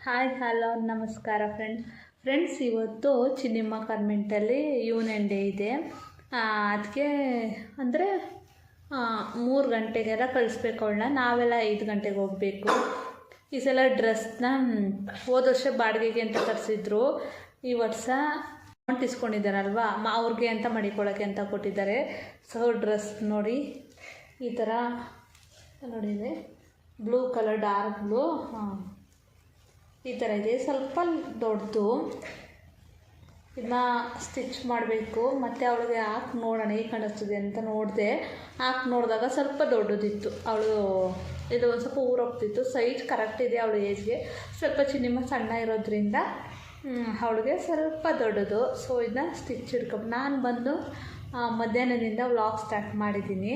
Hi hello ನಮಸ್ಕಾರ friends friends ಇವತ್ತು Chinnimma ಕಾನ್ವೆಂಟಲ್ಲಿ union day ಇದೆ. ಅದಕ್ಕೆ ಅಂದರೆ ಮೂರು ಗಂಟೆಗೆಲ್ಲ ಕಳಿಸ್ಬೇಕು ಅವಳನ್ನ. ನಾವೆಲ್ಲ ಐದು ಗಂಟೆಗೆ ಹೋಗಬೇಕು. ಈ ಸಲ ಡ್ರೆಸ್ನ ಹೋದ ವರ್ಷ ಬಾಡಿಗೆಗೆ ಅಂತ ತರಿಸಿದ್ರು. ಈ ವರ್ಷ ಅಮೌಂಟ್ ಇಸ್ಕೊಂಡಿದ್ದಾರಲ್ವಾ? ಮ, ಅವ್ರಿಗೆ ಅಂತ ಮಡಿಕೊಳ್ಳೋಕ್ಕೆ ಅಂತ ಕೊಟ್ಟಿದ್ದಾರೆ. ಸೊ ಡ್ರೆಸ್ ನೋಡಿ, ಈ ಥರ ನೋಡಿದೆ. ಬ್ಲೂ ಕಲರ್ ಡಾರ್ಕ್ ಬ್ಲೂ ಹಾಂ. ಈ ಥರ ಇದೆ. ಸ್ವಲ್ಪ ದೊಡ್ಡದು. ಇದನ್ನ ಸ್ಟಿಚ್ ಮಾಡಬೇಕು. ಮತ್ತು ಅವಳಿಗೆ ಹಾಕಿ ನೋಡೋಣ, ಹೇಗೆ ಕಾಣಿಸ್ತದೆ ಅಂತ ನೋಡಿದೆ. ಹಾಕಿ ನೋಡಿದಾಗ ಸ್ವಲ್ಪ ದೊಡ್ಡದಿತ್ತು. ಅವಳು ಇದು ಒಂದು ಸ್ವಲ್ಪ ಊರೋಗ್ತಿತ್ತು ಸೈಜ್ ಕರೆಕ್ಟ್ ಇದೆ ಅವಳ ಏಜ್ಗೆ ಸ್ವಲ್ಪ ಚಿನ್ನಿಮ್ಮ ಸಣ್ಣ ಇರೋದ್ರಿಂದ ಅವಳಿಗೆ ಸ್ವಲ್ಪ ದೊಡ್ಡದು. ಸೊ ಇದನ್ನ ಸ್ಟಿಚ್ ಹಿಡ್ಕೊಂಡು ನಾನು ಬಂದು ಮಧ್ಯಾಹ್ನದಿಂದ ವ್ಲಾಗ್ ಸ್ಟಾರ್ಟ್ ಮಾಡಿದ್ದೀನಿ.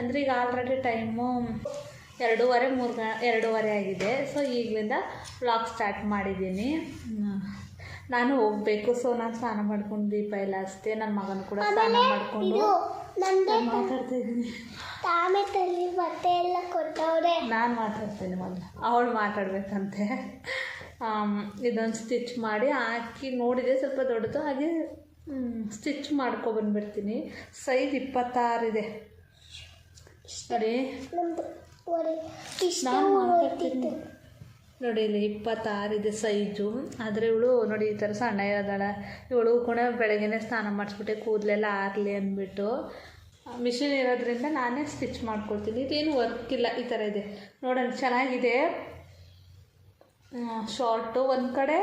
ಅಂದರೆ ಈಗ ಆಲ್ರೆಡಿ ಟೈಮು ಎರಡೂವರೆ ಮೂರು ಗ ಎರಡೂವರೆ ಆಗಿದೆ. ಸೊ ಈಗಲಿಂದ ವ್ಲಾಗ್ ಸ್ಟಾರ್ಟ್ ಮಾಡಿದ್ದೀನಿ. ನಾನು ಹೋಗಬೇಕು. ಸೊ ನಾನು ಸ್ನಾನ ಮಾಡ್ಕೊಂಡು ದೀಪ ಎಲ್ಲ ಅಷ್ಟೇ ನನ್ನ ಮಗನ ಕೂಡ ಸ್ನಾನ ಮಾಡಿಕೊಂಡು ನಾನು ನಂದು ಮಾತಾಡ್ತಾ ಇದ್ದೀನಿ ತಾಮೆತಲ್ಲಿ ಬಟ್ಟೆ ಎಲ್ಲ ಕೊಟ್ಟವ್ರೆ. ನಾನು ಮಾತಾಡ್ತೀನಿ ಮೊದಲು. ಅವಳು ಮಾತಾಡಬೇಕಂತೆ. ಇದೊಂದು ಸ್ಟಿಚ್ ಮಾಡಿ ಹಾಕಿ ನೋಡಿದೆ ಸ್ವಲ್ಪ ದೊಡ್ಡದು. ಹಾಗೆ ಸ್ಟಿಚ್ ಮಾಡ್ಕೊಬಂದ್ಬಿಡ್ತೀನಿ ಸೈಜ್ ಇಪ್ಪತ್ತಾರಿದೆ ಸರಿ. ನಾನು ಮಾತಾಡ್ತೀನಿ. ನೋಡಿ ಇಲ್ಲಿ ಇಪ್ಪತ್ತಾರಿದೆ ಸೈಜು ಆದರೆ ಇವಳು ನೋಡಿ ಈ ಥರ ಸಣ್ಣ ಇರೋದಾಳೆ ಇವಳು ಕೂಡ ಬೆಳಗ್ಗೆನೇ ಸ್ನಾನ ಮಾಡಿಸ್ಬಿಟ್ಟೆ ಕೂದಲೆಲ್ಲ ಆರಲಿ ಅಂದ್ಬಿಟ್ಟು. ಮಿಷಿನ್ ಇರೋದ್ರಿಂದ ನಾನೇ ಸ್ಟಿಚ್ ಮಾಡ್ಕೊಳ್ತೀನಿ. ಇದೇನು ವರ್ಕ್ ಇಲ್ಲ ಈ ಥರ ಇದೆ. ನೋಡೋಣ ಚೆನ್ನಾಗಿದೆ. ಶಾರ್ಟು ಒಂದು ಕಡೆ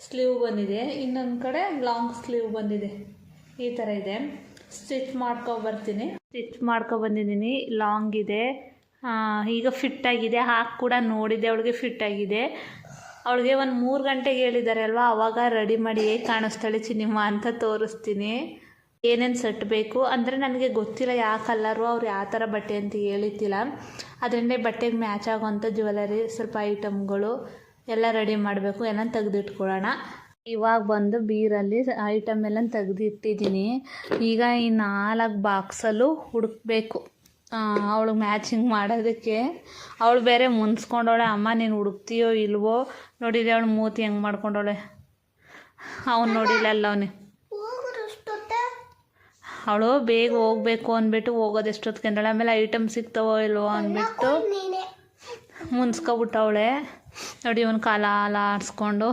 ಸ್ಲೀವ್ ಬಂದಿದೆ. ಇನ್ನೊಂದು ಕಡೆ ಲಾಂಗ್ ಸ್ಲೀವ್ ಬಂದಿದೆ. ಈ ಥರ ಇದೆ. ಸ್ಟಿಚ್ ಮಾಡ್ಕೊಬರ್ತೀನಿ ಸ್ಟಿಚ್ ಮಾಡ್ಕೊಬಂದಿದ್ದೀನಿ ಲಾಂಗ್ ಇದೆ. ಈಗ ಫಿಟ್ ಆಗಿದೆ. ಹಾಕಿ ಕೂಡ ನೋಡಿದೆ, ಅವಳಿಗೆ ಫಿಟ್ ಆಗಿದೆ. ಅವಳಿಗೆ ಒಂದು ಮೂರು ಗಂಟೆಗೆ ಹೇಳಿದ್ದಾರೆ ಅಲ್ವಾ, ಅವಾಗ ರೆಡಿ ಮಾಡಿ ಹೇಗೆ ಕಾಣಿಸ್ತಾಳೆ ಚಿನ್ನಿಮ್ಮ ಅಂತ ತೋರಿಸ್ತೀನಿ. ಏನೇನು ಸೆಟ್ ಬೇಕು? ಅಂದರೆ ನನಗೆ ಗೊತ್ತಿಲ್ಲ ಯಾವ ಕಲ್ಲರು ಅವ್ರು ಯಾವ ಥರ ಬಟ್ಟೆ ಅಂತ ಹೇಳಿದ್ದಿಲ್ಲ. ಅದರಿಂದ ಬಟ್ಟೆಗೆ ಮ್ಯಾಚ್ ಆಗೋವಂಥ ಜ್ಯುವೆಲರಿ ಸ್ವಲ್ಪ ಐಟಮ್ಗಳು ಎಲ್ಲ ರೆಡಿ ಮಾಡಬೇಕು. ಎಲ್ಲ ತೆಗೆದಿಟ್ಕೊಳ್ಳೋಣ. ಇವಾಗ ಬಂದು ಬೀರಲ್ಲಿ ಐಟಮ್ ಎಲ್ಲ ತೆಗೆದಿಟ್ಟಿದ್ದೀನಿ. ಈಗ ಈ ನಾಲ್ಕು ಬಾಕ್ಸಲ್ಲೂ ಹುಡುಕ್ಬೇಕು. ಅವಳಿಗೆ ಮ್ಯಾಚಿಂಗ್ ಮಾಡೋದಕ್ಕೆ. ಅವಳು ಬೇರೆ ಮುನ್ಸ್ಕೊಂಡವಳೆ, ಅಮ್ಮ ನೀನು ಹುಡುಕ್ತೀಯೋ ಇಲ್ವೋ? ನೋಡಿದ್ರೆ ಅವಳು ಮೂತಿ ಹೆಂಗೆ ಮಾಡ್ಕೊಂಡವಳೆ? ಅವನು ನೋಡಿಲ್ಲ ಅಲ್ಲ ಅವನೇ. ಅವಳು ಬೇಗ ಹೋಗ್ಬೇಕು ಅಂದ್ಬಿಟ್ಟು ಹೋಗೋದು ಎಷ್ಟೊತ್ತಿಗೆ ಅಂದಳೆ ಆಮೇಲೆ ಐಟಮ್ ಸಿಗ್ತಾವೋ ಇಲ್ವೋ ಅಂದ್ಬಿಟ್ಟು ಮುನ್ಸ್ಕೊಬಿಟ್ಟವಳೆ. ನೋಡಿ, ಇವನು ಕಾಲ ಆಡಿಸ್ಕೊಂಡು.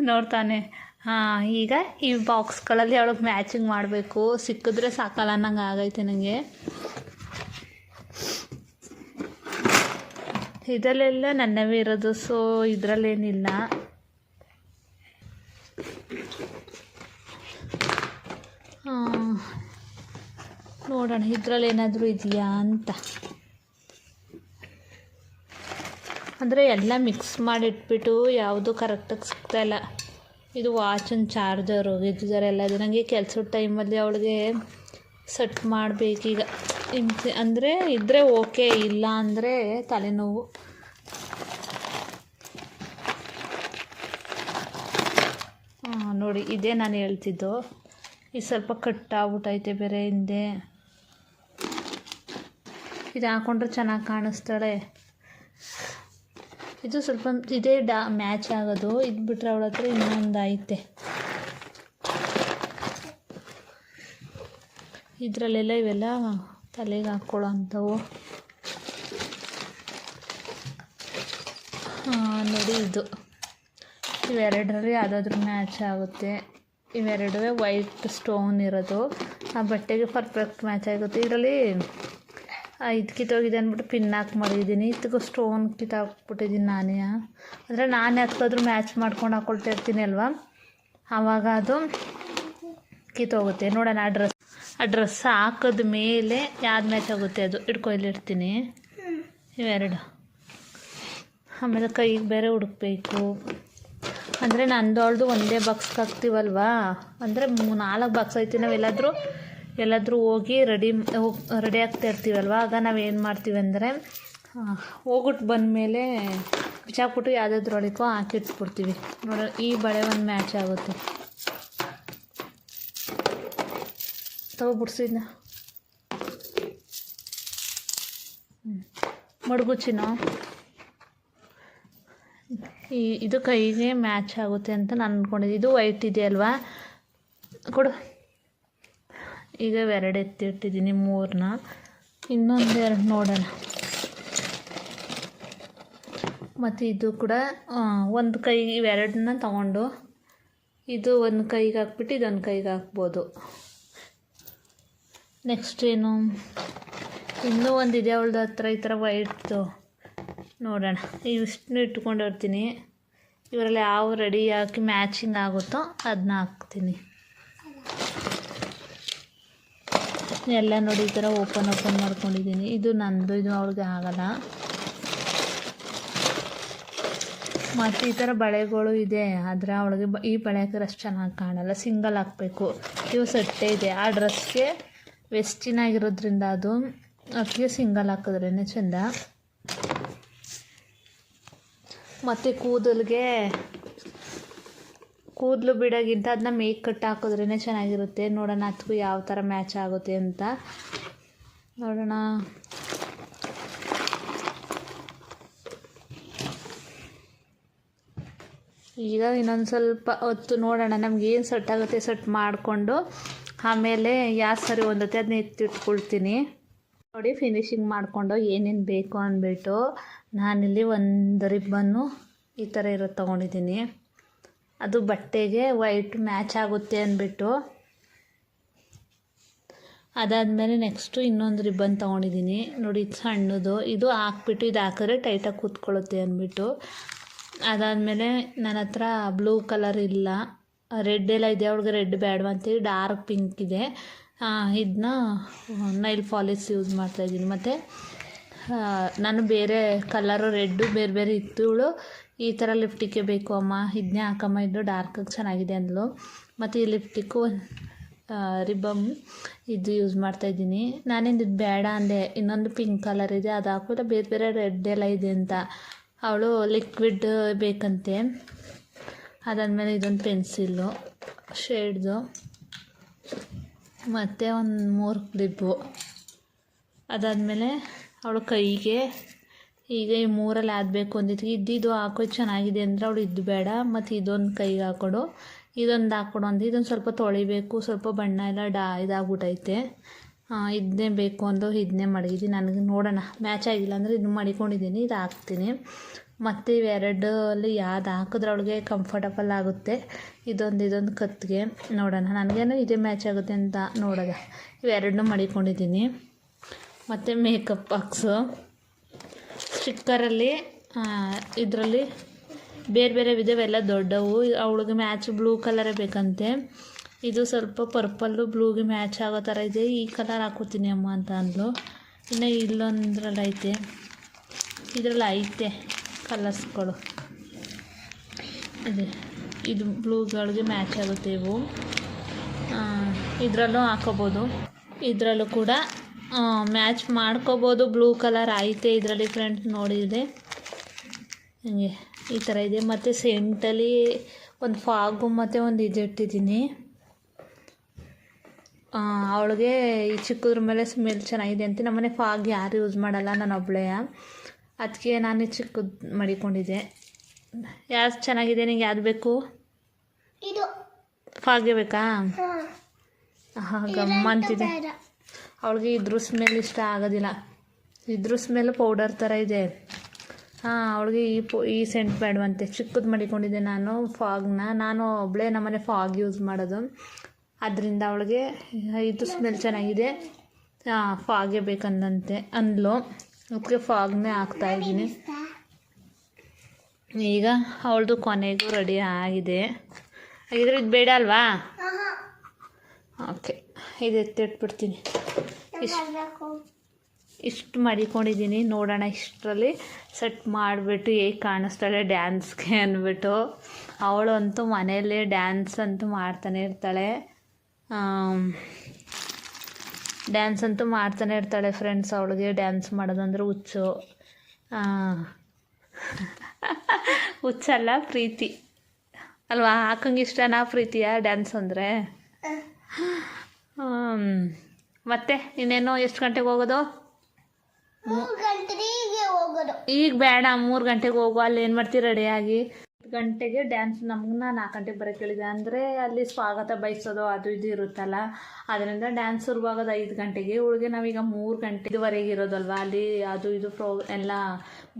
ನೋಡ್ತಾನೆ. ಹಾಂ, ಈಗ ಈ ಬಾಕ್ಸ್ಗಳಲ್ಲಿ ಅವಳಿಗೆ ಮ್ಯಾಚಿಂಗ್ ಮಾಡಬೇಕು. ಸಿಕ್ಕಿದ್ರೆ ಸಾಕಲ್ಲ ಅನ್ನಂಗೆ ಆಗೈತೆ ನನಗೆ ಇದರಲ್ಲೆಲ್ಲ ನನ್ನವೇ ಇರೋದು ಸೊ ಇದರಲ್ಲೇನಿಲ್ಲ. ನೋಡೋಣ ಇದರಲ್ಲಿ ಏನಾದರೂ ಇದೆಯಾ ಅಂತ. ಅಂದರೆ ಎಲ್ಲ ಮಿಕ್ಸ್ ಮಾಡಿಟ್ಬಿಟ್ಟು ಯಾವುದು ಕರೆಕ್ಟಾಗಿ ಸಿಗ್ತಾ ಇಲ್ಲ. ಇದು ವಾಚಿನ ಚಾರ್ಜರು ಎಲ್ಲ ಇದೆ ನನಗೆ ಕೆಲಸದ ಟೈಮಲ್ಲಿ ಅವಳಿಗೆ ಸೆಟ್ ಮಾಡಬೇಕೀಗ. ಹಿಂಸೆ ಅಂದರೆ ಇದ್ದರೆ ಓಕೆ ಇಲ್ಲ ಅಂದರೆ ತಲೆನೋವು. ನೋಡಿ, ಇದೇ ನಾನು ಹೇಳ್ತಿದ್ದು. ಇದು ಸ್ವಲ್ಪ ಕಟ್ ಕಟ್ಟಾಗ್ಬಿಟ್ಟೈತೆ ಬೇರೆ ಹಿಂದೆ. ಇದು ಹಾಕೊಂಡ್ರೆ ಚೆನ್ನಾಗಿ ಕಾಣಿಸ್ತಾಳೆ. ಇದು ಸ್ವಲ್ಪ ಇದೇ ಡಾ, ಮ್ಯಾಚ್ ಆಗೋದು. ಇದು ಬಿಟ್ಟರೆ ಅವಳ ಹತ್ರ ಇನ್ನೊಂದು ಐತೆ. ಇದರಲ್ಲೆಲ್ಲ ಇವೆಲ್ಲ ತಲೆಗೆ ಹಾಕ್ಕೊಳ್ಳೋ ಅಂಥವು ನೋಡಿ ಇದು. ಇವೆರಡರಲ್ಲಿ ಯಾವುದಾದ್ರೂ ಮ್ಯಾಚ್ ಆಗುತ್ತೆ. ಇವೆರಡೂ ವೈಟ್ ಸ್ಟೋನ್ ಇರೋದು. ಆ ಬಟ್ಟೆಗೆ ಪರ್ಫೆಕ್ಟ್ ಮ್ಯಾಚ್ ಆಗುತ್ತೆ. ಇದರಲ್ಲಿ ಇದು ಕಿತ್ತೋಗಿದೆ ಅಂದ್ಬಿಟ್ಟು ಪಿನ್ ಹಾಕಿ ಮಾಡಿದ್ದೀನಿ. ಇದಕ್ಕೂ ಸ್ಟೋನ್ ಕಿತ್ತಾಕ್ಬಿಟ್ಟಿದ್ದೀನಿ ನಾನೇ. ಅಂದರೆ ನಾನೇ ಯಾಕಾದ್ರೂ ಮ್ಯಾಚ್ ಮಾಡ್ಕೊಂಡು ಹಾಕ್ಕೊಳ್ತಾ ಇರ್ತೀನಿ ಅಲ್ವಾ? ಆವಾಗ ಅದು ಕಿತ್ತೋಗುತ್ತೆ. ನೋಡೋಣ, ಆ ಡ್ರೆಸ್ ಆ ಡ್ರೆಸ್ ಹಾಕಿದ ಮೇಲೆ ಯಾವ್ದು ಮ್ಯಾಚ್ ಆಗುತ್ತೆ ಅದು? ಇಡ್ತೀನಿ ಇವೆರಡು. ಆಮೇಲೆ ಕೈಗೆ ಬೇರೆ ಹುಡುಕ್ಬೇಕು. ಅಂದರೆ ನಂದು, ಅವಳದು ಒಂದೇ ಬಾಕ್ಸ್ಗೆ ಹಾಕ್ತೀವಲ್ವಾ? ಅಂದರೆ ನಾಲ್ಕು ಬಾಕ್ಸ್ ಐತಿ ನಾವು ಎಲ್ಲಾದರೂ ಹೋಗಿ ರೆಡಿ ರೆಡಿ ಆಗ್ತಾ ಇರ್ತೀವಲ್ವ? ಆಗ ನಾವು ಏನು ಮಾಡ್ತೀವಿ ಅಂದರೆ ಹೋಗ್ಬಿಟ್ಟು ಬಂದಮೇಲೆ ಬಿಚ್ಚಾಕ್ಬಿಟ್ಟು ಯಾವುದಾದ್ರೊಳಗೋ ಹಾಕಿಟ್ಬಿಡ್ತೀವಿ ನೋಡ, ಈ ಬಳೆ ಒಂದು ಮ್ಯಾಚ್ ಆಗುತ್ತೆ. ತಗೊಬಿಡ್ಸಿದ್ನ ಮಡ್ಗುಚಿನೋ ಈ, ಇದು ಕೈಗೆ ಮ್ಯಾಚ್ ಆಗುತ್ತೆ ಅಂತ ನಾನು ಅಂದ್ಕೊಂಡಿದ್ದೆ ಇದು ವೈಟ್ ಇದೆಯಲ್ವಾ? ಕೊಡು. ಈಗ ಎರಡು ಎತ್ತಿಟ್ಟಿದ್ದೀನಿ ಮೂರನ್ನ ಇನ್ನೊಂದು ಎರಡು ನೋಡೋಣ. ಮತ್ತು ಇದು ಕೂಡ ಒಂದು ಕೈ ಇವೆರಡನ್ನ ತಗೊಂಡು ಇದು ಒಂದು ಕೈಗೆ ಹಾಕ್ಬಿಟ್ಟು ಇದೊಂದು ಕೈಗೆ ಹಾಕ್ಬೋದು. ನೆಕ್ಸ್ಟ್ ಏನು? ಇನ್ನೂ ಒಂದಿದೆ ಅವಳದ ಹತ್ರ, ಈ ಥರ ವೈಟ್ದು ನೋಡೋಣ. ಇವಿಷ್ಟನ್ನು ಇಟ್ಕೊಂಡು ಇರ್ತೀನಿ ಇವರಲ್ಲಿ ಯಾವ ರೆಡಿ ಹಾಕಿ ಮ್ಯಾಚಿಂಗ್ ಆಗುತ್ತೋ ಅದನ್ನ ಹಾಕ್ತೀನಿ. ಎಲ್ಲ ನೋಡಿ ಈ ಥರ ಓಪನ್ ಓಪನ್ ಮಾಡ್ಕೊಂಡಿದ್ದೀನಿ. ಇದು ನಂದು, ಇದು ಅವ್ರಿಗೆ ಆಗಲ್ಲ. ಮತ್ತು ಈ ಥರ ಬಳೆಗಳು ಇದೆ. ಆದರೆ ಅವಳಿಗೆ ಈ ಬಳೆ ಹಾಕಿದ್ರೆ ಅಷ್ಟು ಚೆನ್ನಾಗಿ ಕಾಣಲ್ಲ. ಸಿಂಗಲ್ ಹಾಕಬೇಕು. ಇವು ಸಟ್ಟೆ ಇದೆ. ಆ ಡ್ರೆಸ್ಗೆ ವೆಸ್ಟಿನ್ ಆಗಿರೋದ್ರಿಂದ ಅದು. ಅದಕ್ಕೆ ಸಿಂಗಲ್ ಹಾಕಿದ್ರೇ ಚೆಂದ. ಮತ್ತು ಕೂದಲಿಗೆ ಕೂದಲು ಬಿಡೋಗಿಂತ ಅದನ್ನ ಮೇಕ್ ಕಟ್ ಹಾಕಿದ್ರೇ ಚೆನ್ನಾಗಿರುತ್ತೆ. ನೋಡೋಣ ಅದಕ್ಕೂ ಯಾವ ಥರ ಮ್ಯಾಚ್ ಆಗುತ್ತೆ ಅಂತ. ನೋಡೋಣ. ಈಗ ಇನ್ನೊಂದು ಸ್ವಲ್ಪ ಹೊತ್ತು ನೋಡೋಣ. ನಮ್ಗೆ ಏನು ಸೆಟ್ ಆಗುತ್ತೆ ಸೆಟ್ ಮಾಡಿಕೊಂಡು ಆಮೇಲೆ ಯಾವ ಸರಿ ಒಂದತ್ತೆ ಅದನ್ನ ಎತ್ತಿಟ್ಕೊಳ್ತೀನಿ. ನೋಡಿ ಫಿನಿಶಿಂಗ್ ಮಾಡಿಕೊಂಡು ಏನೇನು ಬೇಕು ಅಂದ್ಬಿಟ್ಟು ನಾನಿಲ್ಲಿ ಒಂದು ರಿಬ್ಬನ್ನು ಈ ಥರ ಇರೋದು ತೊಗೊಂಡಿದ್ದೀನಿ. ಅದು ಬಟ್ಟೆಗೆ ವೈಟ್ ಮ್ಯಾಚ್ ಆಗುತ್ತೆ ಅಂದ್ಬಿಟ್ಟು. ಅದಾದಮೇಲೆ ನೆಕ್ಸ್ಟು ಇನ್ನೊಂದು ರಿಬ್ಬನ್ ತೊಗೊಂಡಿದ್ದೀನಿ. ನೋಡಿ, ಇದು ಸಣ್ಣದು. ಇದು ಹಾಕ್ಬಿಟ್ಟು ಇದು ಹಾಕಿದ್ರೆ ಟೈಟಾಗಿ ಕೂತ್ಕೊಳ್ಳುತ್ತೆ ಅಂದ್ಬಿಟ್ಟು. ಅದಾದಮೇಲೆ ನನ್ನ ಹತ್ರ ಬ್ಲೂ ಕಲರ್ ಇಲ್ಲ. ರೆಡ್ ಎಲ್ಲ ಇದೆ, ಅವ್ಳಿಗೆ ರೆಡ್ ಬೇಡವಾ ಅಂತೇಳಿ ಡಾರ್ಕ್ ಪಿಂಕ್ ಇದೆ. ಇದನ್ನ ನೈಲ್ ಫಾಲಿಸ್ ಯೂಸ್ ಮಾಡ್ತಾಯಿದ್ದೀನಿ ಮತ್ತು ನಾನು ಬೇರೆ ಕಲರು ರೆಡ್ಡು ಬೇರೆ ಬೇರೆ ಇತ್ತು. ಇವಳು ಈ ಥರ ಲಿಫ್ಟಿಕ್ಕೆ ಬೇಕು ಅಮ್ಮ. ಇದನ್ನೇ ಹಾಕಮ್ಮ ಇದು ಡಾರ್ಕಾಗಿ ಚೆನ್ನಾಗಿದೆ ಅಂದಳು ಮತ್ತು ಈ ಲಿಫ್ಟಿಕ್ಕು ರಿಬ್ಬಮ್ ಇದು ಯೂಸ್ ಮಾಡ್ತಾಯಿದ್ದೀನಿ ನಾನೇನು ಇದು ಬೇಡ ಅಂದೆ. ಇನ್ನೊಂದು ಪಿಂಕ್ ಕಲರ್ ಇದೆ, ಅದು ಹಾಕಿದ್ರೆ ಬೇರೆ ಬೇರೆ ರೆಡ್ ಎಲ್ಲ ಇದೆ ಅಂತ. ಅವಳು ಲಿಕ್ವಿಡ್ ಬೇಕಂತೆ. ಅದಾದಮೇಲೆ ಇದೊಂದು ಪೆನ್ಸಿಲ್ಲು ಶೇಡ್ದು ಮತ್ತು ಒಂದು ಮೂರು ಕ್ಲಿಪ್ಪು ಅದಾದಮೇಲೆ ಅವಳು ಕೈಗೆ ಈಗ ಈ ಮೂರಲ್ಲಿ ಆದಬೇಕು ಅಂದಿತ್ತು ಇದ್ದಿದ್ದು ಹಾಕೋ ಚೆನ್ನಾಗಿದೆ ಅಂದರೆ ಅವಳು ಇದ್ದು ಬೇಡ, ಮತ್ತು ಇದೊಂದು ಕೈಗೆ ಹಾಕೊಡು. ಇದೊಂದು ಹಾಕೊಡು ಅಂದು ಇದೊಂದು ಸ್ವಲ್ಪ ತೊಳಿಬೇಕು, ಸ್ವಲ್ಪ ಬಣ್ಣ ಎಲ್ಲ ಡಾ ಇದಾಗ್ಬಿಟ್ಟೈತೆ ಇದನ್ನೇ ಬೇಕು ಅಂದು ಇದನ್ನೇ ಮಡಗಿದ್ದೀನಿ ನನಗೆ ನೋಡೋಣ. ಮ್ಯಾಚ್ ಆಗಿಲ್ಲ ಅಂದರೆ ಇದು ಮಡಿಕೊಂಡಿದ್ದೀನಿ ಇದು ಹಾಕ್ತೀನಿ. ಮತ್ತು ಇವೆರಡಲ್ಲಿ ಯಾವ್ದು ಹಾಕಿದ್ರೆ ಅವಳಿಗೆ ಕಂಫರ್ಟಬಲ್ ಆಗುತ್ತೆ. ಇದೊಂದು ಇದೊಂದು ಕತ್ತಿಗೆ ನೋಡೋಣ. ನನಗೇನು ಇದೇ ಮ್ಯಾಚ್ ಆಗುತ್ತೆ ಅಂತ ನೋಡೋದ. ಇವೆರಡನ್ನೂ ಮಡಿಕೊಂಡಿದ್ದೀನಿ ಮತ್ತು ಮೇಕಪ್ ಬಾಕ್ಸು ಸ್ಟಿಕ್ಕರಲ್ಲಿ ಇದರಲ್ಲಿ ಬೇರೆ ಬೇರೆ ವಿಧವೆಲ್ಲ ದೊಡ್ಡವು. ಅವಳಿಗೆ ಮ್ಯಾಚ್ ಬ್ಲೂ ಕಲರೇ ಬೇಕಂತೆ. ಇದು ಸ್ವಲ್ಪ ಪರ್ಪಲ್ಲು ಬ್ಲೂಗೆ ಮ್ಯಾಚ್ ಆಗೋ ಥರ ಇದೆ. ಈ ಕಲರ್ ಹಾಕೋತೀನಿ ಅಮ್ಮ ಅಂತ ಅಂದ್ಲು. ಇನ್ನು ಇಲ್ಲೊಂದ್ರಲ್ಲಿ ಐತೆ. ಇದರಲ್ಲಿ ಐತೆ ಕಲರ್ಸ್ಗಳು ಅದೇ, ಇದು ಬ್ಲೂಗಳಿಗೆ ಮ್ಯಾಚ್ ಆಗುತ್ತೆ ಇವು. ಇದರಲ್ಲೂ ಹಾಕೋಬೋದು ಇದರಲ್ಲೂ ಕೂಡ ಮ್ಯಾಚ್ ಮಾಡ್ಕೋಬೋದು. ಬ್ಲೂ ಕಲರ್ ಐತೆ ಇದರಲ್ಲಿ ಫ್ರೆಂಡ್ಸ್ ನೋಡಿದೆ. ಹಂಗೆ ಈ ಥರ ಇದೆ. ಮತ್ತು ಸೆಂಟಲ್ಲಿ ಒಂದು ಫಾಗು ಮತ್ತು ಒಂದು ಇದು ಇಟ್ಟಿದ್ದೀನಿ. ಅವಳಿಗೆ ಈ ಚಿಕ್ಕದ್ರ ಮೇಲೆ ಸ್ಮೆಲ್ ಚೆನ್ನಾಗಿದೆ ಅಂತ. ನಮ್ಮನೆ ಫಾಗ್ ಯಾರು ಯೂಸ್ ಮಾಡಲ್ಲ ನಾನು ಒಬ್ಬಳೇ ಅದಕ್ಕೆ ನಾನು ಚಿಕ್ಕದು ಮಡಿಕೊಂಡಿದ್ದೆ. ಯಾರು ಚೆನ್ನಾಗಿದೆ ನಿಂಗೆ ಯಾವ್ದು ಬೇಕು? ಇದು. ಫಾಗೆ ಬೇಕಾ? ಹಾ. ಗಮ್ಮಂತಿದೆ ಅವಳಿಗೆ ಇದ್ರ ಸ್ಮೆಲ್ ಇಷ್ಟ ಆಗೋದಿಲ್ಲ. ಇದ್ರ ಸ್ಮೆಲ್ ಪೌಡರ್ ಥರ ಇದೆ. ಹಾಂ ಅವಳಿಗೆ ಈ ಪೊ ಈ ಸೆಂಟ್ ಬೇಡವಂತೆ. ಚಿಕ್ಕದು ಮಾಡಿಕೊಂಡಿದ್ದೆ ನಾನು ಫಾಗ್ನ. ನಾನು ಒಬ್ಬಳೇ ನಮ್ಮನೆ ಫಾಗ್ ಯೂಸ್ ಮಾಡೋದು. ಅದರಿಂದ ಅವಳಿಗೆ ಇದು ಸ್ಮೆಲ್ ಚೆನ್ನಾಗಿದೆ. ಹಾಂ ಫಾಗೆ ಬೇಕಂದಂತೆ. ಅಂದ್ಲು. ಅದಕ್ಕೆ ಫಾಗ್ನೇ ಹಾಕ್ತಾಯಿದ್ದೀನಿ ಈಗ ಅವಳದು ಕೊನೆಗೂ ರೆಡಿ ಆಗಿದೆ. ಹಾಗಿದ್ರೆ ಇದು ಬೇಡ ಅಲ್ವಾ? ಓಕೆ ಇದು ಎತ್ತಿಟ್ಬಿಡ್ತೀನಿ ಇಷ್ಟು ಇಷ್ಟು ಮಡಿಕೊಂಡಿದ್ದೀನಿ. ನೋಡೋಣ ಇಷ್ಟರಲ್ಲಿ ಸೆಟ್ ಮಾಡಿಬಿಟ್ಟು ಹೇಗೆ ಕಾಣಿಸ್ತಾಳೆ ಡ್ಯಾನ್ಸ್ಗೆ ಅಂದ್ಬಿಟ್ಟು. ಅವಳು ಅಂತೂ ಮನೆಯಲ್ಲೇ ಡ್ಯಾನ್ಸ್ ಅಂತೂ ಮಾಡ್ತಾನೆ ಇರ್ತಾಳೆ. ಡ್ಯಾನ್ಸ್ ಅಂತೂ ಮಾಡ್ತಾನೆ ಇರ್ತಾಳೆ ಫ್ರೆಂಡ್ಸ್. ಅವಳಿಗೆ ಡ್ಯಾನ್ಸ್ ಮಾಡೋದಂದ್ರೆ ಹುಚ್ಚು. ಹುಚ್ಚಲ್ಲ ಪ್ರೀತಿ. ಅಲ್ವಾ? ಹಾಕಂಗೆ ಇಷ್ಟನಾ ಪ್ರೀತಿಯ ಡ್ಯಾನ್ಸ್ ಅಂದರೆ? ಮತ್ತೆ ಇನ್ನೇನು ಎಷ್ಟು ಗಂಟೆಗೆ ಹೋಗೋದು? ಈಗ ಬೇಡ ಮೂರು ಗಂಟೆಗೆ ಹೋಗು ಅಲ್ಲಿ ಏನು ಮಾಡ್ತೀರಿ ರೆಡಿಯಾಗಿ ಗಂಟೆಗೆ ಡ್ಯಾನ್ಸ್ ನಮಗನ್ನ ನಾಲ್ಕು ಗಂಟೆಗೆ ಬರೋಕ್ಕೆ ಹೇಳಿದೆ. ಅಂದರೆ ಅಲ್ಲಿ ಸ್ವಾಗತ ಬಯಸೋದು ಅದು ಇದು ಇರುತ್ತಲ್ಲ, ಅದರಿಂದ ಡ್ಯಾನ್ಸ್ ಶುರುವಾಗೋದು ಐದು ಗಂಟೆಗೆ. ಇವಳಿಗೆ ನಾವೀಗ ಮೂರು ಗಂಟೆ ಇದುವರೆಗೆ ಇರೋದಲ್ವ? ಅಲ್ಲಿ ಅದು ಇದು ಪ್ರೋ ಎಲ್ಲ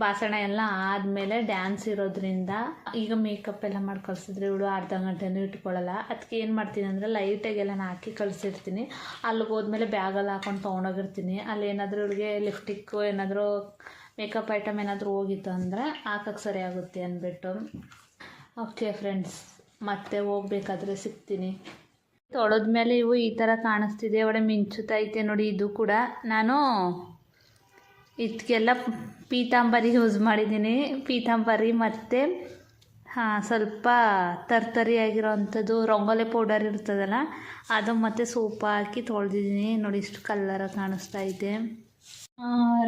ಭಾಷಣ ಎಲ್ಲ ಆದಮೇಲೆ ಡ್ಯಾನ್ಸ್ ಇರೋದ್ರಿಂದ ಈಗ ಮೇಕಪ್ ಎಲ್ಲ ಮಾಡಿ ಕಳಿಸಿದ್ರೆ ಇವಳು ಅರ್ಧ ಗಂಟೆನೂ ಇಟ್ಕೊಳ್ಳಲ್ಲ ಅದಕ್ಕೆ ಏನು ಮಾಡ್ತೀನಿ ಅಂದರೆ ಲೈಟಾಗೆಲ್ಲ ಹಾಕಿ ಕಳಿಸಿರ್ತೀನಿ. ಅಲ್ಲಿಗೆ ಹೋದ್ಮೇಲೆ ಬ್ಯಾಗಲ್ಲಿ ಹಾಕೊಂಡು ತೊಗೊಂಡೋಗಿರ್ತೀನಿ. ಅಲ್ಲಿ ಏನಾದರೂ ಇವಳಿಗೆ ಲಿಫ್ಟಿಕ್ಕು ಏನಾದರೂ ಮೇಕಪ್ ಐಟಮ್ ಏನಾದರೂ ಹೋಗಿತ್ತು ಅಂದರೆ ಹಾಕಕ್ಕೆ ಸರಿ ಆಗುತ್ತೆ ಅಂದ್ಬಿಟ್ಟು. ಓಕೆ ಫ್ರೆಂಡ್ಸ್ ಮತ್ತೆ ಹೋಗ್ಬೇಕಾದ್ರೆ ಸಿಗ್ತೀನಿ. ತೊಳೆದ್ಮೇಲೆ ಇವು ಈ ಥರ ಕಾಣಿಸ್ತಿದೆ. ಒಳ್ಳೆ ಮಿಂಚುತ್ತೈತೆ ನೋಡಿ, ಇದು ಕೂಡ. ನಾನು ಇದಕ್ಕೆಲ್ಲ ಪೀತಾಂಬರಿ ಯೂಸ್ ಮಾಡಿದ್ದೀನಿ. ಪೀತಾಂಬರಿ ಮತ್ತು, ಹಾಂ, ಸ್ವಲ್ಪ ತರ್ತರಿ ಅಂಥದ್ದು ರಂಗೋಲೆ ಪೌಡರ್ ಇರ್ತದಲ್ಲ, ಅದು ಮತ್ತು ಸೋಪ್ ಹಾಕಿ ತೊಳೆದಿದ್ದೀನಿ. ನೋಡಿ, ಇಷ್ಟು ಕಲ್ಲರ ಕಾಣಿಸ್ತಾ ಇದೆ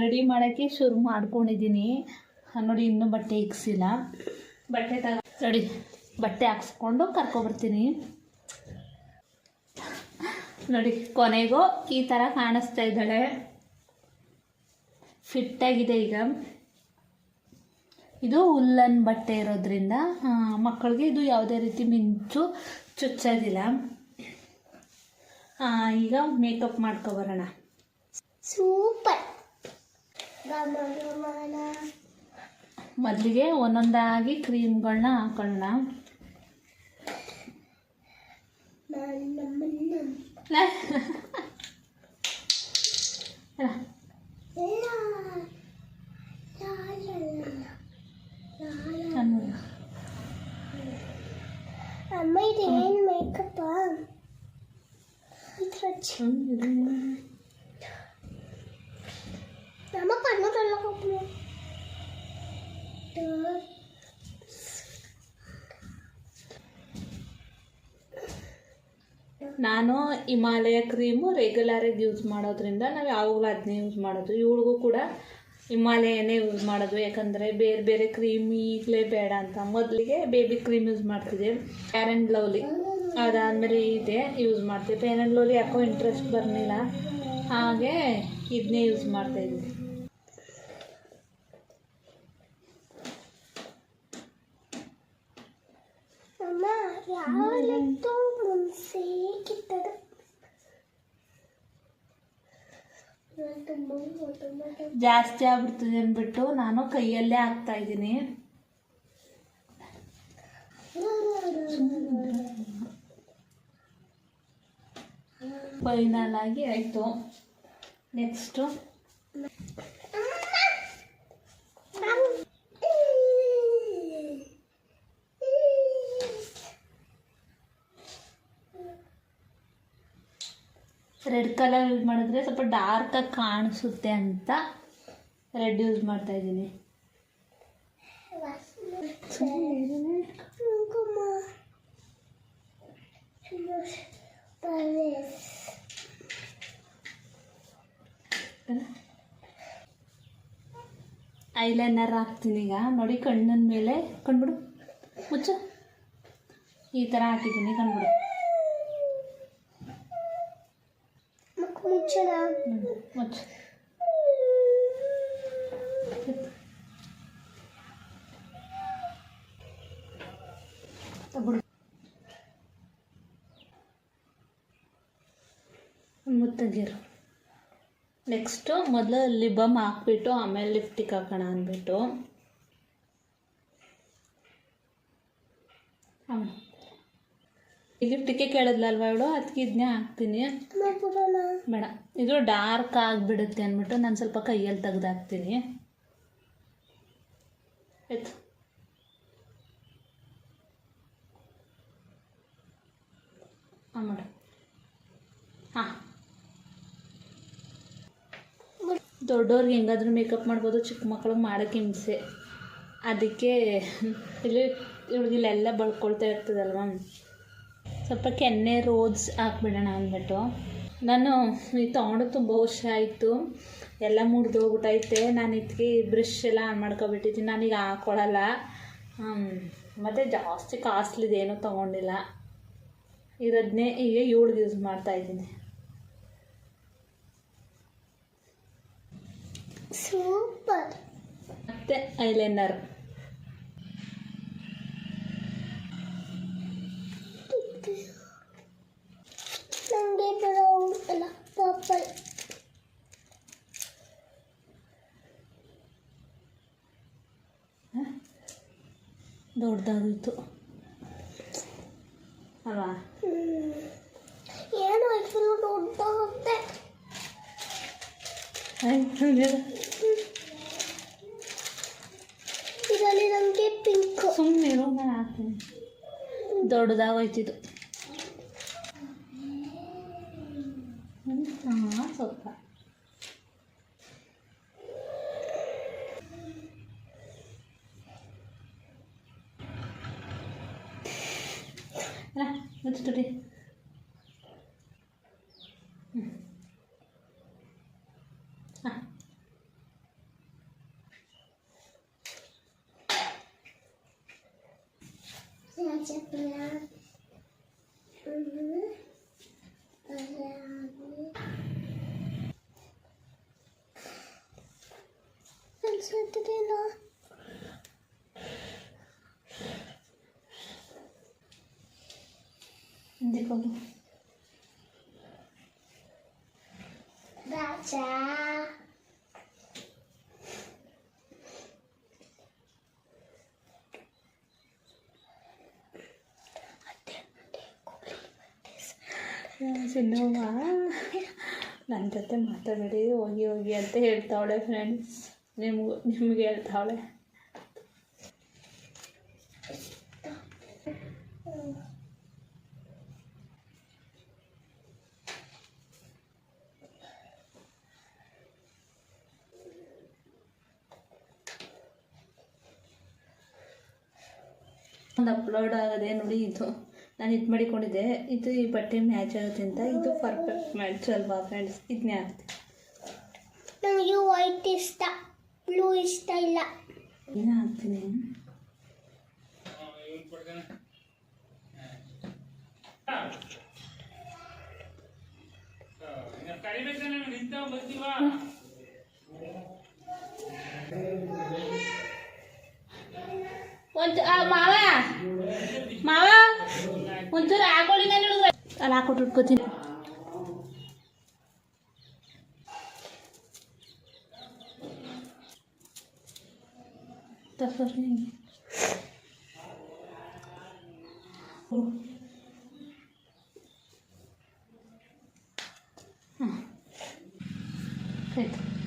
ರೆಡಿ ಮಾಡೋಕ್ಕೆ ಶುರು ಮಾಡ್ಕೊಂಡಿದ್ದೀನಿ. ನೋಡಿ, ಇನ್ನೂ ಬಟ್ಟೆ ಇಕ್ಸಿಲ್ಲ. ಬಟ್ಟೆ ತಗ ರೆಡಿ ಬಟ್ಟೆ ಹಾಕ್ಸ್ಕೊಂಡು ಕರ್ಕೊಬರ್ತೀನಿ ನೋಡಿ, ಕೊನೆಗೂ ಈ ಥರ ಕಾಣಿಸ್ತಾ ಇದ್ದಾಳೆ. ಫಿಟ್ಟಾಗಿದೆ ಈಗ. ಇದು ಉಲ್ಲನ್ ಬಟ್ಟೆ ಇರೋದ್ರಿಂದ ಮಕ್ಕಳಿಗೆ ಇದು ಯಾವುದೇ ರೀತಿ ಮಿಂಚು ಚುಚ್ಚೋದಿಲ್ಲ ಈಗ ಮೇಕಪ್ ಮಾಡ್ಕೊಬರೋಣ ಸೂಪರ್ ಮೊದಲಿಗೆ ಒಂದೊಂದಾಗಿ ಕ್ರೀಮ್ಗಳನ್ನ ಹಾಕೊಳ್ಳೋಣ. ನಾನು ಹಿಮಾಲಯ ಕ್ರೀಮು ರೆಗ್ಯುಲರಾಗಿ ಯೂಸ್ ಮಾಡೋದ್ರಿಂದ ನಾವು ಯಾವಾಗಲೂ ಅದನ್ನೇ ಯೂಸ್ ಮಾಡೋದು. ಇವಳಿಗೂ ಕೂಡ ಹಿಮಾಲಯನೇ ಯೂಸ್ ಮಾಡೋದು. ಯಾಕಂದರೆ ಬೇರೆ ಬೇರೆ ಕ್ರೀಮ್ ಈಗಲೇ ಬೇಡ ಅಂತ. ಮೊದಲಿಗೆ ಬೇಬಿ ಕ್ರೀಮ್ ಯೂಸ್ ಮಾಡ್ತಿದ್ದೆ. ಫೇರ್ ಆ್ಯಂಡ್ ಲವ್ಲಿ ಅದಾದಮೇಲೆ ಇದೆ ಯೂಸ್ ಮಾಡ್ತೀವಿ ಫೇರ್ ಆ್ಯಂಡ್ ಲವ್ಲಿ ಯಾಕೋ ಇಂಟ್ರೆಸ್ಟ್ ಬರಲಿಲ್ಲ. ಹಾಗೆ ಇದನ್ನೇ ಯೂಸ್ ಮಾಡ್ತಾಯಿದ್ವಿ ಅಮ್ಮ ಯಾವತ್ತು ಮುನ್ಸೆ ಕಿತ್ತದು. ಜಾಸ್ತಿ ಆಗ್ಬಿಡ್ತದೆ ಅಂದ್ಬಿಟ್ಟು ನಾನು ಕೈಯಲ್ಲೇ ಹಾಕ್ತಾ ಇದ್ದೀನಿ. ಫೈನಲ್ ಆಗಿ ಆಯಿತು. ನೆಕ್ಸ್ಟು ರೆಡ್ ಕಲರ್ ಯೂಸ್ ಮಾಡಿದ್ರೆ ಸ್ವಲ್ಪ ಡಾರ್ಕಾಗಿ ಕಾಣಿಸುತ್ತೆ ಅಂತ ರೆಡ್ ಯೂಸ್ ಮಾಡ್ತಾ ಇದ್ದೀನಿ. ಐಲೈನರ್ ಹಾಕ್ತೀನಿ ಈಗ. ನೋಡಿ ಕಣ್ಣಿನ ಮೇಲೆ. ಕಣ್ಬಿಡು. ಮುಚ್ಚು. ಈ ಥರ ಹಾಕಿದ್ದೀನಿ, ಕಣ್ಬಿಡು. ಮುಖ ಮುಚ್ಚಳ ಹ್ಮ್, ಮುಚ್ಚು ತಗೊಡು ಮುತ್ತಗಿರು ನೆಕ್ಸ್ಟು ಮೊದಲು ಲಿಬಮ್ ಹಾಕ್ಬಿಟ್ಟು ಆಮೇಲೆ ಲಿಫ್ಟಿಗೆ ಹಾಕೋಣ ಅಂದ್ಬಿಟ್ಟು ಹಾಂ ಲಿಫ್ಟಿಗೆ ಕೇಳಿದ್ಲಲ್ವ ಇವಳು? ಅದಕ್ಕೆ ಇದನ್ನೇ ಹಾಕ್ತೀನಿ. ಬೇಡ. ಇದು ಡಾರ್ಕ್ ಆಗಿಬಿಡುತ್ತೆ ಅಂದ್ಬಿಟ್ಟು ನಾನು ಸ್ವಲ್ಪ ಕೈಯಲ್ಲಿ ತೆಗ್ದು ಹಾಕ್ತೀನಿ ಆಯ್ತು. ಹಾಂ ಮೇಡಮ್ ಹಾಂ. ದೊಡ್ಡವ್ರಿಗೆ ಹೆಂಗಾದ್ರೂ ಮೇಕಪ್ ಮಾಡ್ಬೋದು, ಚಿಕ್ಕ ಮಕ್ಳಿಗೆ ಮಾಡೋಕ್ಕೆ ಹಿಂಸೆ. ಅದಕ್ಕೆ ಇಲ್ಲಿ ಇಲ್ಲೆಲ್ಲ ಬಳ್ಕೊಳ್ತಾ ಇರ್ತದಲ್ವ? ಸ್ವಲ್ಪ ಕೆನ್ನೆ ರೋಸ್ ಹಾಕ್ಬಿಡೋಣ ಅಂದ್ಬಿಟ್ಟು. ನಾನು ಈ ತೊಗೊಂಡು ತುಂಬ ವರ್ಷ ಆಯಿತು. ಎಲ್ಲ ಮುರಿದೋಗ್ಬಿಟ್ಟೈತೆ ನಾನು ಇದಕ್ಕೆ ಬ್ರಷ್ ಎಲ್ಲ ಆನ್ ಮಾಡ್ಕೊಬಿಟ್ಟಿದ್ದೀನಿ. ನಾನೀಗ ಹಾಕ್ಕೊಳ್ಳಲ್ಲ ಮತ್ತು ಜಾಸ್ತಿ ಕಾಸ್ಟ್ಲಿದೇನು ತೊಗೊಂಡಿಲ್ಲ. ಇರೋದನ್ನೇ ಈಗ ಏಳ್ಗೆ ಯೂಸ್ ಮಾಡ್ತಾಯಿದ್ದೀನಿ. ಸೂಪರ್ ಮತ್ತು ಐಲೈನರ್ ನನಗೆ ಬ್ರೌನ್ ಅಲ್ಲ ಪರ್ಪಲ್ ದೊಡ್ಡದಾಗೋಯ್ತು ಅಲ್ವಾ? ಏನು ಫುಲ್ಲು ದೊಡ್ಡದಾಗುತ್ತೆ. ಇದರಲ್ಲಿ ನನಗೆ ಪಿಂಕ್. ಸುಮ್ಮನೆ ನಾನು ಹಾಕ್ತೀನಿ. ದೊಡ್ಡದಾಗೋಯ್ತಿದ್ದು ಹಾಂ ಸ್ವಲ್ಪ ಅಲ್ಲ ಮತ್ತೆ ತೊಡಿ ಹ್ಞೂ ಹಾಂ ಅನ್ಸುತ್ತಿಲ್ಲ ಹಿಂದಕ್ಕೋಗು ರಾಜ ಸಿನ್ನವ್ವ ನನ್ನ ಜೊತೆ ಮಾತಾಡಬೇಡಿ ಹೋಗಿ ಹೋಗಿ ಅಂತ ಹೇಳ್ತಾವಳೆ ಫ್ರೆಂಡ್ಸ್ ನಿಮಗೂ ನಿಮ್ಗೆ ಹೇಳ್ತಾವಳೆ ಒಂದು ಅಪ್ಲೋಡ್ ಆಗದೆ ನೋಡಿ ಇದು ನಾನು ಇದು ಮಾಡಿಕೊಂಡಿದ್ದೆ. ಇದು ಈ ಬಟ್ಟೆ ಮ್ಯಾಚ್ ಆಗುತ್ತೆ ಅಂತ. ಇದು ಪರ್ಫೆಕ್ಟ್ ಮ್ಯಾಚ್ ಅಲ್ವಾ ಫ್ರೆಂಡ್ಸ್ ಇದನ್ನೇ ಆಗುತ್ತೆ ನನಗೆ ವೈಟ್ ಇಷ್ಟ ಬ್ಲೂ ಇಷ್ಟ ಇಲ್ಲ. ಇದನ್ನೇ ಹಾಕ್ತೀನಿ ಒಂದು ಮಾವ అలా కొట్టుకు తిన Perfeito.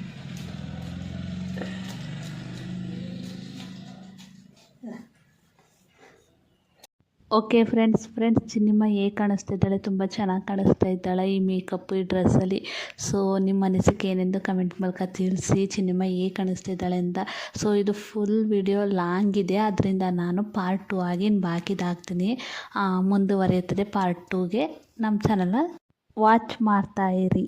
Okay friends friends Chinnimma ಹೇಗೆ ಕಾಣಿಸ್ತಾ ಇದ್ದಾಳೆ ತುಂಬ ಚೆನ್ನಾಗಿ ಕಾಣಿಸ್ತಾ ಇದ್ದಾಳೆ ಈ ಮೇಕಪ್ ಈ ಡ್ರೆಸ್ಸಲ್ಲಿ ಸೊ ನಿಮ್ಮ ಅನಿಸಿಕೆ ಏನೆಂದು ಕಮೆಂಟ್ ಮೂಲಕ ತಿಳಿಸಿ ಚಿನ್ನಿಮ್ಮ ಹೇಗೆ ಕಾಣಿಸ್ತಾ ಇದ್ದಾಳೆ ಅಂತ. ಸೊ ಇದು ಫುಲ್ ವಿಡಿಯೋ ಲಾಂಗ್ ಇದೆ. ಅದರಿಂದ ನಾನು ಪಾರ್ಟ್ ಟು ಆಗಿ ಬಾಕಿದಾಗ್ತೀನಿ ಮುಂದುವರಿಯುತ್ತದೆ ಪಾರ್ಟ್ ಟೂಗೆ ನಮ್ಮ ಚಾನಲ್ನ ವಾಚ್ ಮಾಡ್ತಾ ಇರಿ.